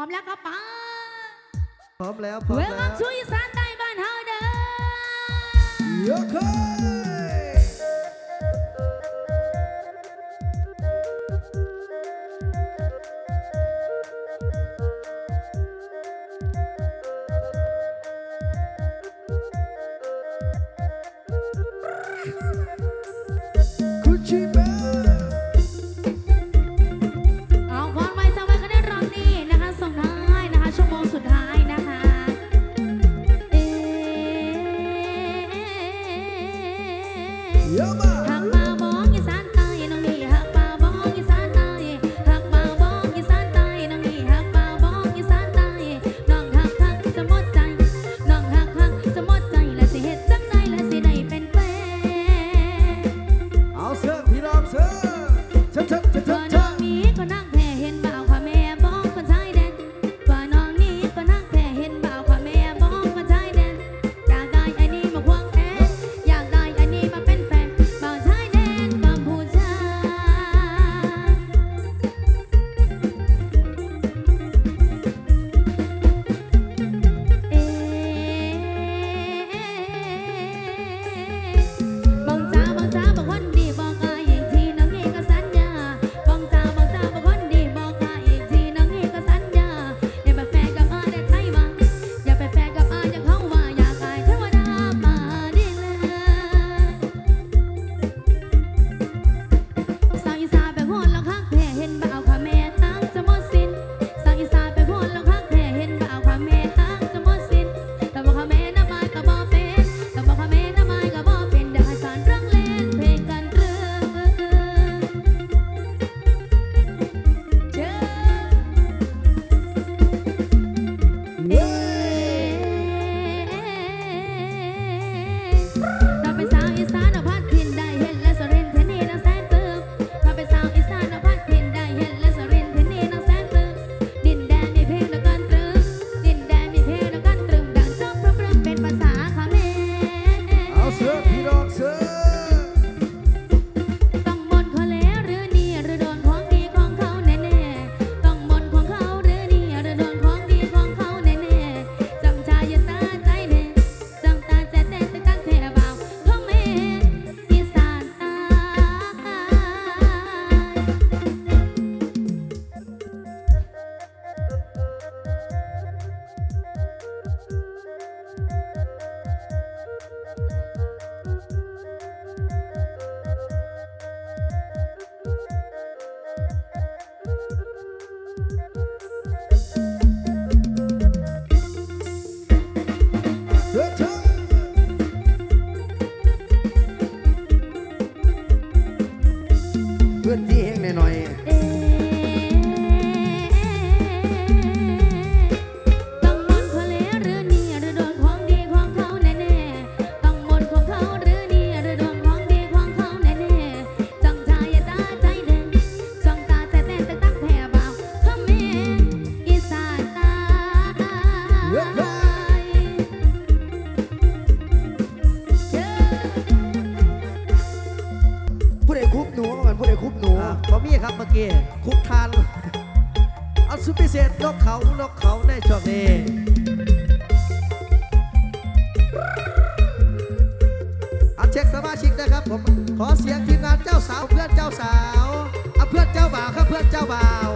ร้อมแล้วครับป้าพร้อมแล้วพร้อมเวลคัแล้วชูอีสานใต้บ้านเฮาเด้อ เพื่อนที่เฮงหน่อย มื่อกี้คุกทาน เอาสุพิเศษนกเขานกเขาในชอวงนี้อาเช็คสมาชิกนะครับผม ขอเสียงทีมงานเจ้าสาวเพื่อนเจ้าสาวเอาเพื่อนเจ้าบ่าวครับเพื่อนเจ้าบ่าว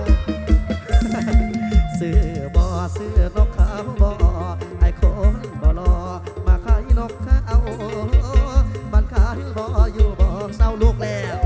ซื้อบ่อซื้อนกเขาบอไอ้คนบ่อมาขายนกเขามันขายบออยู่บอเศร้าลูกแล้ว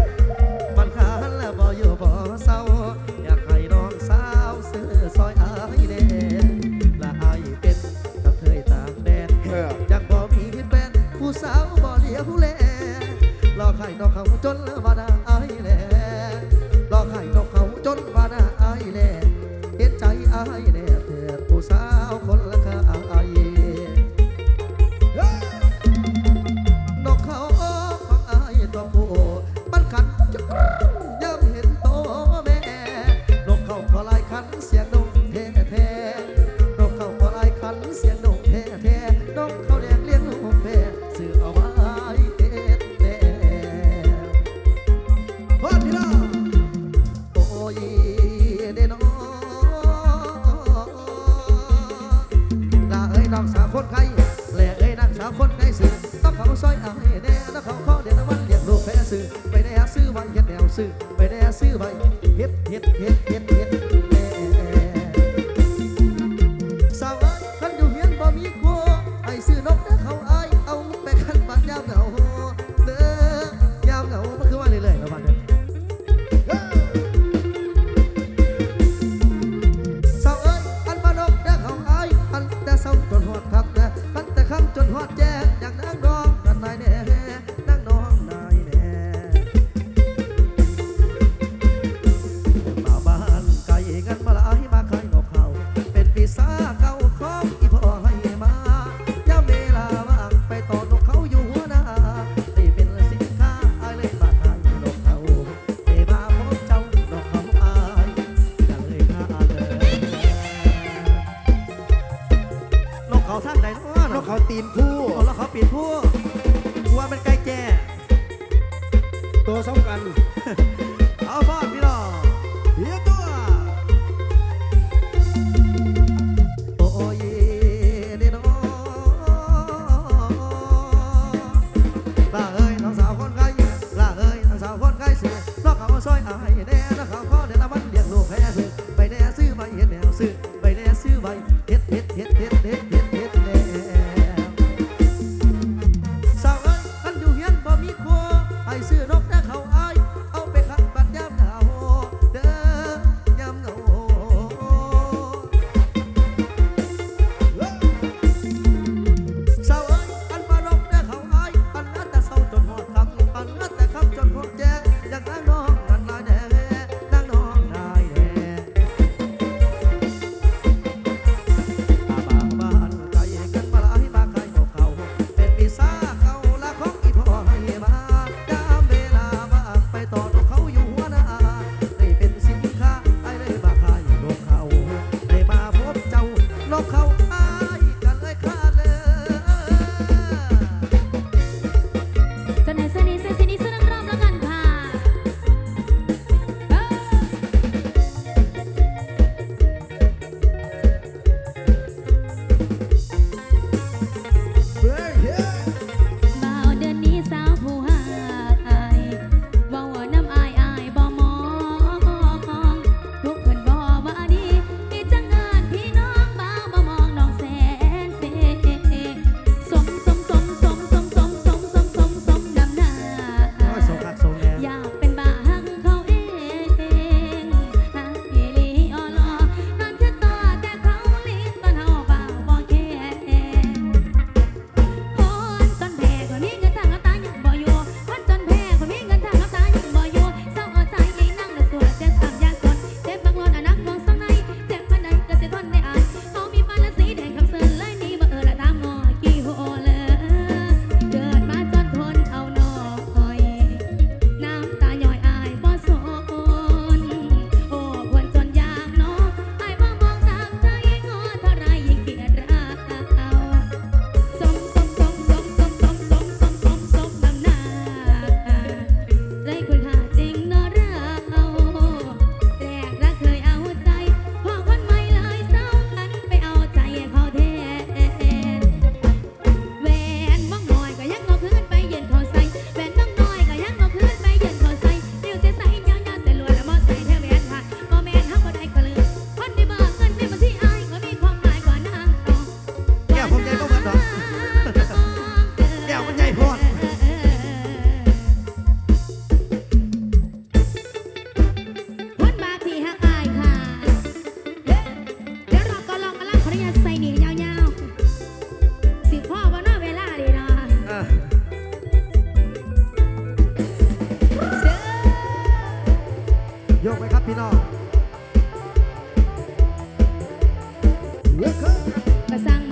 sang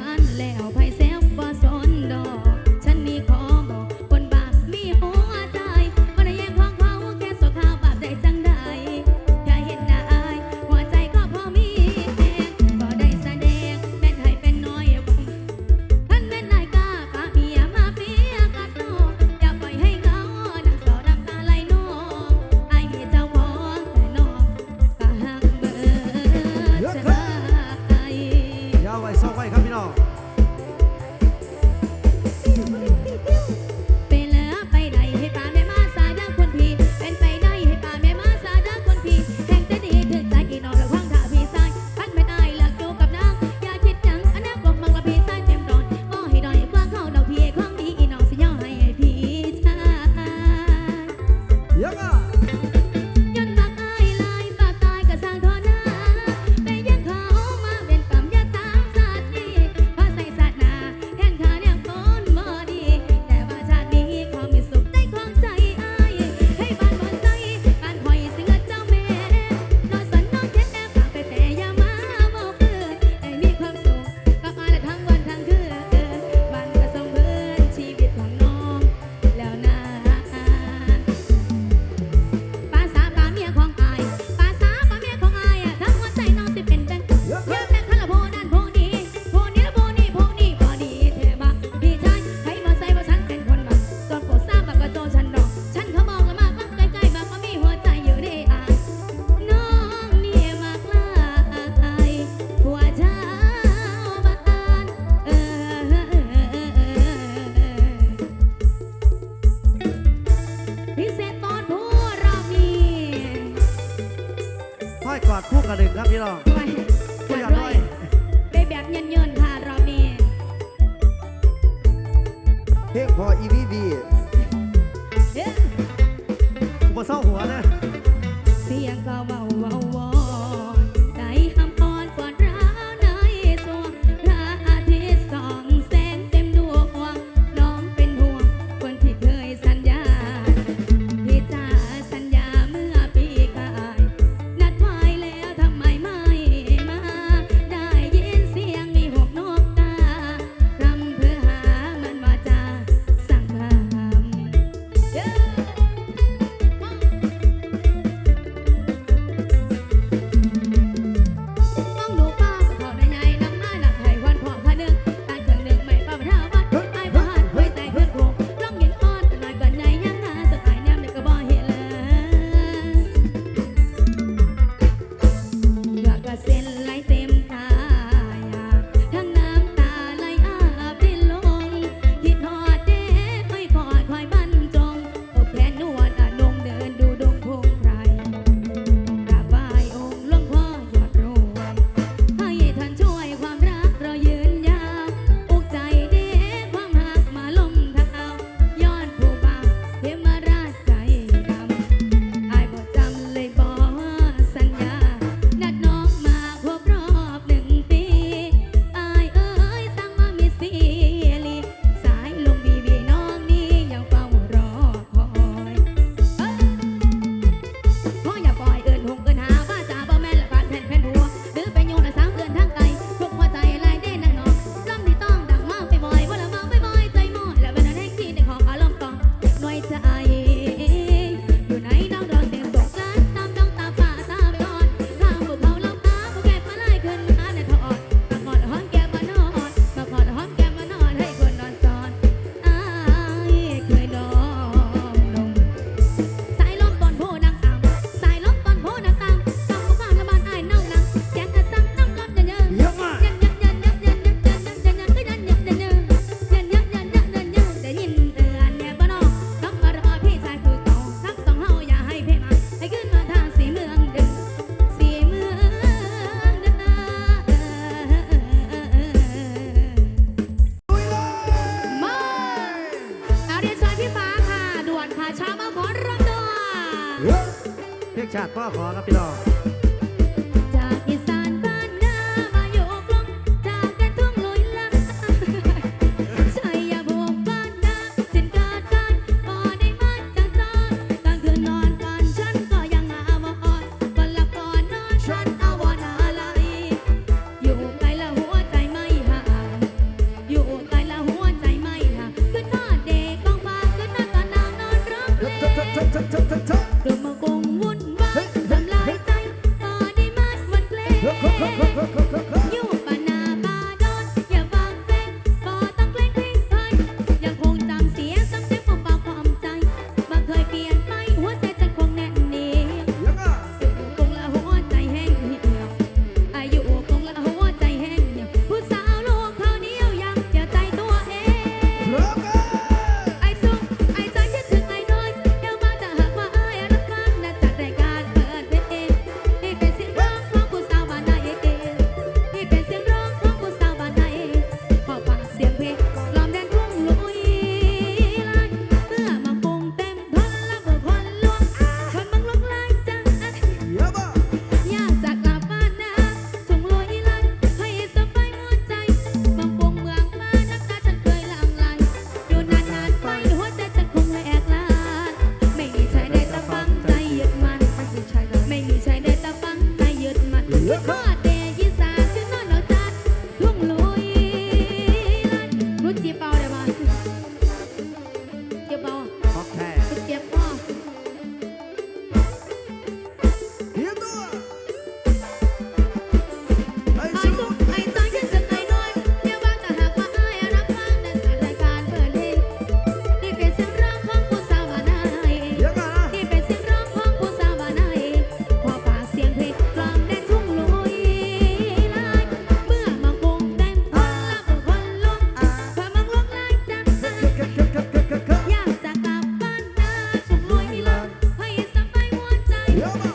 Yeah,